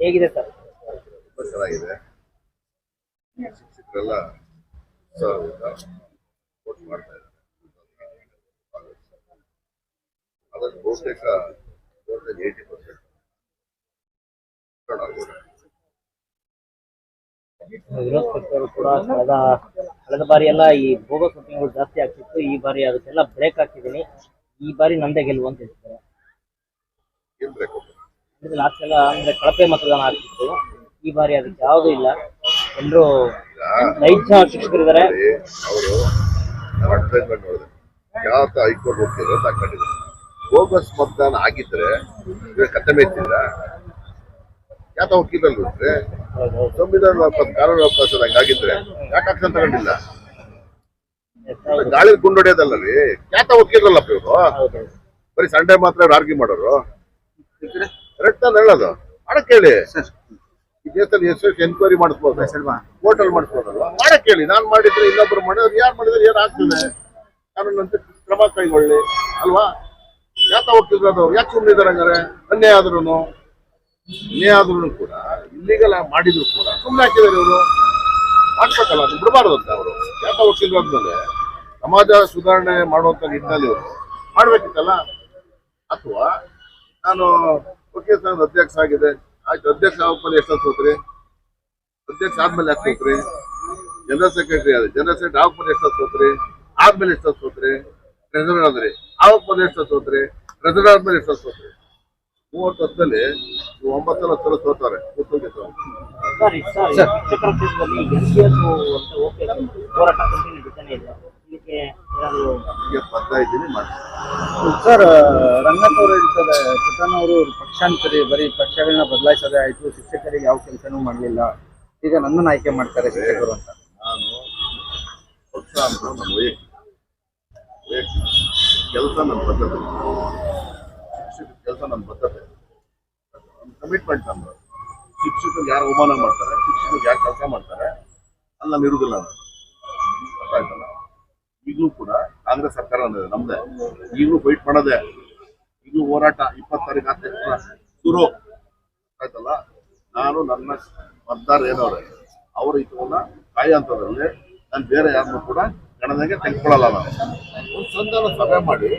ಹೇಗಿದೆ ಸರ್? ತುಂಬಾ ಚೆನ್ನಾಗಿದೆ. ಶಿಕ್ಷಕರೆಲ್ಲ ಸಪೋರ್ಟ್ ಮಾಡ್ತಾ ಇದ್ದಾರೆ. ಅದನ್ನು ಬಹುತೇಕ ಏಯ್ಟಿ ಪರ್ಸೆಂಟ್ ವಿರೋಧ ಪಕ್ಷದವರು ಕೂಡ ಕಳೆದ ಕಳೆದ ಬಾರಿ ಎಲ್ಲ ಈ ಭೋಗ ಕಂಪನಿಗಳು ಜಾಸ್ತಿ ಆಗ್ತಿತ್ತು. ಈ ಬಾರಿ ಅದಕ್ಕೆಲ್ಲ ಬ್ರೇಕ್ ಹಾಕಿದ್ದೀನಿ. ಈ ಬಾರಿ ನಂದೇ ಗೆಲುವು ಅಂತ ಬೇಕು? ಅಂದ್ರೆ ಲಾಸ್ಟ್ ಎಲ್ಲ ಅಂದ್ರೆ ಕಳಪೆ ಮತದಾನ ಆಗ್ತಿತ್ತು. ಈ ಬಾರಿ ಅದಕ್ಕೆ ಯಾವುದೂ ಇಲ್ಲ. ಎಲ್ಲರೂ ನೈಜ ಶಿಕ್ಷಕರಿದ್ದಾರೆ ಅವರು ಅಡ್ವರ್ಟೈಸ್ಮೆಂಟ್ ನೋಡಿದೆ ಯಾವ ಹೈಕೋರ್ಟ್ ಹೋಗ್ತಿದ್ರು ಅಂತ ಕಂಡಿದ್ರು ಬೋಗಸ್ ಮತದಾನ ಆಗಿದ್ರೆ ಇವಾಗ ಕತ್ತೆ ಮೇಯ್ತಿಲ್ಲ ಯಾತ ವಕೀಲರು ಇದ್ರೆ ಸಂವಿಧಾನ ಕಾನೂನು ಅವಕಾಶ ಹಂಗಾಗಿದ್ರೆ ಯಾಕೆ ಆಕ್ಷನ್ ತಗೊಂಡಿಲ್ಲ? ಗಾಳಿ ಗುಂಡೊಡೆಯೋದಲ್ಲ ರೀ ಯಾತ ವಕೀಲರಲ್ಲಪ್ಪ ಇವರು ಬರೀ ಸಂಡೆ ಮಾತ್ರ ಆರ್ಗ್ಯೂ ಮಾಡೋರು. ಕರೆಕ್ಟ್ ನೆಳ್ಳೋದು ಹೇಳೋದು. ಮಾಡಕ್ ಹೇಳಿ ಈ ದೇಶದಲ್ಲಿ ಎಷ್ಟು ಎನ್ಕ್ವೈರಿ ಮಾಡಿಸ್ಬೋದು. ಹೋಟೆಲ್ ಮಾಡಿಸ್ಬೋದಲ್ವಾ? ಮಾಡಕ್ ಹೇಳಿ ನಾನ್ ಮಾಡಿದ್ರೆ ಇನ್ನೊಬ್ರು ಮಾಡಿದ್ರೆ ಯಾರು ಮಾಡಿದ್ರೆ ಏನ್ ಆಗ್ತದೆ? ಕಾನೂನಂತೆ ಕ್ರಮ ಕೈಗೊಳ್ಳಿ. ಅಲ್ವಾ? ಯಾತ ಅದು? ಯಾಕೆ ಸುಮ್ಮನಿದ್ದಾರೆ ಹಂಗಾರೆ? ಅನ್ಯಾಯ ಆದ್ರೂ ಅನ್ಯಾಯ ಆದ್ರೂ ಕೂಡ ಇಲ್ಲಿಗೆಲ್ಲ ಮಾಡಿದ್ರು ಕೂಡ ಸುಮ್ಮನೆ ಹಾಕಿದ್ದಾರೆ ಇವರು. ಮಾಡ್ಬೇಕಲ್ಲ ಅದು ಬಿಡಬಾರ್ದು ಅಂತ ಅವರು. ಯಾತ ಹೋಗ್ತಿದ್ರು ಅಂದ್ಮೇಲೆ ಸಮಾಜ ಸುಧಾರಣೆ ಮಾಡುವಂತ ನಿಟ್ಟಿನಲ್ಲಿ ಇವರು. ಮಾಡ್ಬೇಕಿತ್ತಲ್ಲ? ಅಥವಾ ನಾನು ವಕೀಲ ಸರ್ ಅಧ್ಯಕ್ಷ ಆಗಿದೆ. ಆಯ್ತು ಅಧ್ಯಕ್ಷ ಆದ್ಮೇಲೆ ಎಷ್ಟು ಸೋತ್ರಿ ಅಧ್ಯಕ್ಷ ಆದ್ಮೇಲೆ ಎಷ್ಟು ಹೋಗ್ರಿ ಜನರಲ್ ಸೆಕ್ರೆಟರಿ ಆದ್ರೆ ಜನರಲ್ ಸೆಕ್ರೆಟರಿ ಆದ್ಮೇಲೆ ಎಷ್ಟು ಸೋತ್ರಿ ಆದ್ಮೇಲೆ ಎಷ್ಟು ಹೋಗ್ರಿ ಟ್ರೆಸರರ್ ಆದ್ರಿ ಆದ್ಮೇಲೆ ಎಷ್ಟು ಸೋತ್ರಿ ಟ್ರೆಸರರ್ ಆದ್ಮೇಲೆ ಎಷ್ಟು ಸೋತ್ರಿ ಮೂವತ್ತು ವರ್ಷದಲ್ಲಿ ನೀವು ಒಂಬತ್ತು ಹತ್ತು ಸಲ ಸೋತಾರೆ ಓಕೆ ಹೋರಾಟ ಸರ್ ರಂಗನಾಥ್ ಅವರು ಹೇಳ್ತಾರೆ ಅವರು ಪಕ್ಷಾಂತರಿ ಬರೀ ಪಕ್ಷಗಳನ್ನ ಬದಲಾಯಿಸೋದೇ ಆಯ್ತು ಶಿಕ್ಷಕರಿಗೆ ಯಾವ ಕೆಲಸನೂ ಮಾಡಲಿಲ್ಲ. ಈಗ ನನ್ನನ್ನು ಆಯ್ಕೆ ಮಾಡ್ತಾರೆ ಶಿಕ್ಷಕರು ಅಂತ. ನಾನು ಪಕ್ಷ ಅಂತ ನಮ್ಮ ವೈಯಕ್ತಿಕ ವೈಯಕ್ತಿಕ ಕೆಲಸ ನನ್ನ ಬದ್ಧತೆ. ಶಿಕ್ಷಕ ಕೆಲಸ ನನ್ನ ಬದ್ಧತೆ. ಕಮಿಟ್ಮೆಂಟ್ ನಮ್ದು. ಶಿಕ್ಷಕರು ಯಾರು ಅವಮಾನ ಮಾಡ್ತಾರೆ ಶಿಕ್ಷಕರು ಯಾರು ಕೆಲಸ ಮಾಡ್ತಾರೆ ಅಲ್ಲಿ ನಾನು ಇರುವುದಿಲ್ಲ ನಾನು ಗೊತ್ತಾಯ್ತಲ್ಲ ಈಗಲೂ ಕೂಡ ಕಾಂಗ್ರೆಸ್ ಸರ್ಕಾರ ನಮ್ದೆ ಈಗಲೂ ಫೈಟ್ ಮಾಡೋದೇ. ಈಗಲೂ ಹೋರಾಟ ಇಪ್ಪತ್ತು ತಾರೀಕು ತಕ್ಷಣ ಶುರು. ಆಯ್ತಲ್ಲ? ನಾನು ನನ್ನ ಮತದಾರ ಏನವ್ರೆ, ಅವ್ರ ಹಿತವನ್ನ ಕಾಯುವಂಥದ್ರಲ್ಲಿ ನಾನು ಬೇರೆ ಯಾರನ್ನು ಕೂಡ ಗಣನೆಗೆ ತೆಗೆದುಕೊಳ್ಳಲ್ಲ ನಾನು. ಒಂದು ಸಂಧಾನ ಸಭೆ ಮಾಡಿ,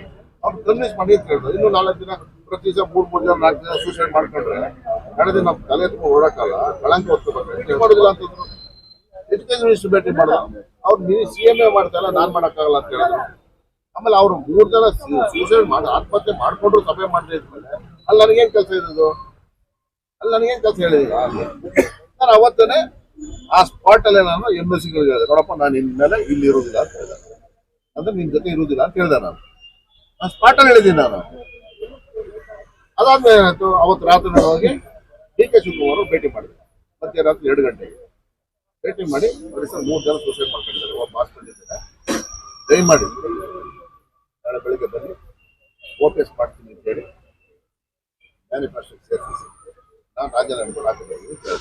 ಅವ್ರು ಕನ್ವಿನ್ಸ್ ಮಾಡಿ ಅಂತ ಇನ್ನು ನಾಲ್ಕು ದಿನ ಪ್ರತಿ ದಿವಸ ಮೂರ್, ಮೂರು ಜನ, ನಾಲ್ಕು ಜನ ಸೂಸೈಡ್ ಮಾಡ್ಕೊಂಡ್ರೆ, ಕಳೆದ ದಿನ ನಮ್ಮ ತಲೆ ತುಂಬ ಓಡಾಕಲ್ಲ ಕಳಂಕ ಹೊತ್ಕೋಬೇಕು ಮಾಡೋದಿಲ್ಲ ಅಂತಂದ್ರು ಎಜುಕೇಶನ್ ಮಿನಿಸ್ಟರ್ ಭೇಟಿ ಮಾಡೋದು ಅವ್ರು ನೀವು ಸಿ ಎಂ ಎ ಮಾಡ್ತಾರಲ್ಲ, ನಾನು ಮಾಡೋಕ್ಕಾಗಲ್ಲ ಅಂತ ಹೇಳಿದ್ರು. ಆಮೇಲೆ ಅವ್ರು ಮೂರು ಜನ ಸೂಸೈಡ್ ಮಾಡಿ, ಆತ್ಮಹತ್ಯೆ ಮಾಡ್ಕೊಂಡ್ರು, ಸಭೆ ಮಾಡ್ತಾ ಇದ್ಮೇಲೆ. ಅಲ್ಲಿ ನನಗೇನು ಕೆಲಸ ಇರೋದು? ಅಲ್ಲಿ ನನಗೇನು ಕೆಲಸ ಅಲ್ಲಿ ನಾನು ಅವತ್ತನೇ ಆ ಸ್ಪಾಟ್ ಅಲ್ಲೇ ನಾನು ಎಂ ಎಸ್ ಸಿಗಳಿಗೆ ಹೇಳಿದೆ. ನೋಡಪ್ಪ, ನಾನು ಇನ್ಮೇಲೆ ಇಲ್ಲಿ ಇರುವುದಿಲ್ಲ ಅಂತ ಹೇಳಿದೆ. ಅಂದ್ರೆ ನಿನ್ ಜೊತೆ ಇರುವುದಿಲ್ಲ ಅಂತ ಹೇಳಿದೆ ನಾನು. ಆ ಸ್ಪಾಟ್ ಅಲ್ಲಿ ಹೇಳಿದ್ದೀನಿ ನಾನು. ಅದಾದ್ಮೇಲೆ ಏನಾಯ್ತು? ಅವತ್ತು ರಾತ್ರಿ ಹೋಗಿ ಡಿ ಕೆ ಶಿವಕುಮಾರ್ ಭೇಟಿ ಮಾಡಿದ್ರು. ಮಧ್ಯರಾತ್ರಿ ಎರಡು ಗಂಟೆಗೆ. ಭೇಟಿ ಮಾಡಿ ಮೂರು ಜನ ಸೂಸೈಡ್ ಮಾಡ್ಕೊಂಡಿದ್ದಾರೆ. ಒಬ್ಬ ಹಾಸ್ಪಿಟಲ್ ದಯಮಾಡಿ ನಾಳೆ ಬೆಳಿಗ್ಗೆ ಬನ್ನಿ. ಓ ಪಿ ಎಸ್ ಮಾಡ್ತೀನಿ ಅಂತ ಹೇಳಿ. ಮ್ಯಾನಿಫೆಸ್ಟೋ ಸೇರಿಸಿ ನಾನು ಅಂತ ಹೇಳಿದೆ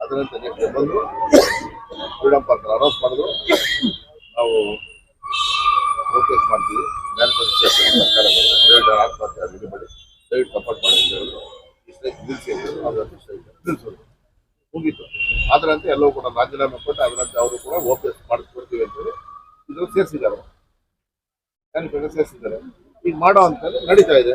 ಅದರಂತೆ ನೆಕ್ಸ್ಟ್ ಬಂದು ಫ್ರೀಡಮ್ ಪಾರ್ಕ್ ಅನೌನ್ಸ್ ಮಾಡಿದ್ರು. ನಾವು ಓ ಪಿ ಎಸ್ ಮಾಡ್ತೀವಿ. ಮ್ಯಾನಿಫೆಸ್ಟೋ ಸೇರಿಸಿ ಸರ್ಕಾರ ಆತ್ಮಹತ್ಯೆ ಮಾಡಿ ದಯವಿಟ್ಟು ಸಪೋರ್ಟ್ ಮಾಡಿ ಇಷ್ಟೇ, ನಿಲ್ಲಿಸಿ ಅದರಂತೆ ಎಲ್ಲವೂ ಕೂಡ ರಾಜೀನಾಮೆ ಕೊಟ್ಟು ಅದರಂತೆ ಅವರು ಕೂಡ ಎಸ್ ಮಾಡಿಸ್ಕೊಡ್ತೀವಿ ಅಂತೇಳಿ ಇದ್ರಲ್ಲಿ ಸೇರಿಸಿದ್ದಾರೆ. ಸೇರಿಸಿದ್ದಾರೆ. ಈಗ ಮಾಡೋ ಅಂತೇಳಿ ನಡೀತಾ ಇದೆ.